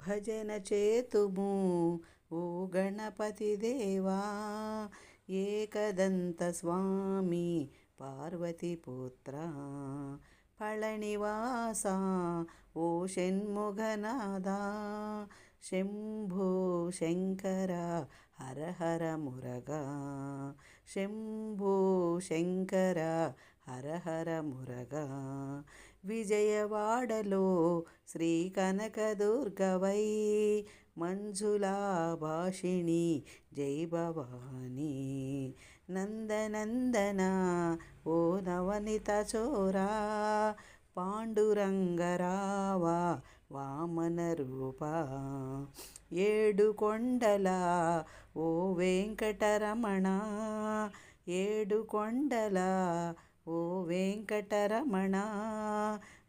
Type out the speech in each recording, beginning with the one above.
భజన చేతుము ఓ గణపతి దేవా ఏకదంత స్వామి పార్వతీపుత్ర పళనివాస ఓ షణ్ముఖనాథ శంభో శంకర హర హర మురగా శంభో శంకర హర హర మురగా విజయవాడలో శ్రీ కనకదుర్గవై మంజులా భాషిణి జై భవానీ. నందనందన ఓ నవనిత చోరా పాండురంగరావా వామన రూప. ఏడు కొండల ఓ వెంకటరమణ ఏడు కొండల వెంకటరమణ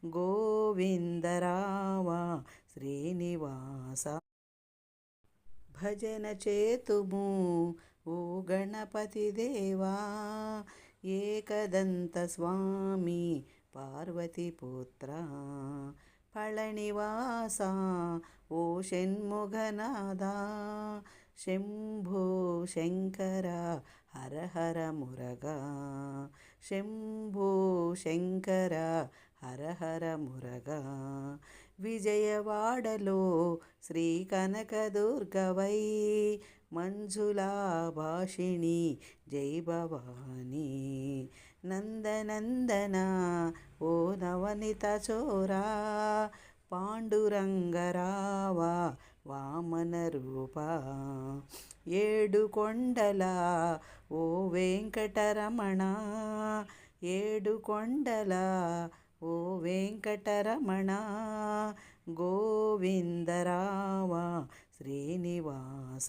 గోవిందరావ శ్రీనివాస. భజన చేతుము ఓ గణపతి దేవా ఏకదంత స్వామి పార్వతీపుత్ర పళనివాస ఓ షణ్ముఖనాథ శంభో శంకర హర హర మురగా. శంభో శంకర హర హర మురగా. విజయవాడలో శ్రీ కనకదుర్గవై మంజులా భాషిణి జై భవానీ. నందనందన ఓ నవనిత చోరా. పాండురంగరావా వామన రూప. ఏడు కొండల ఓ వెంకటరమణ. ఏడు కొండల ఓ వెంకటరమణ. గోవిందరావా శ్రీనివాస.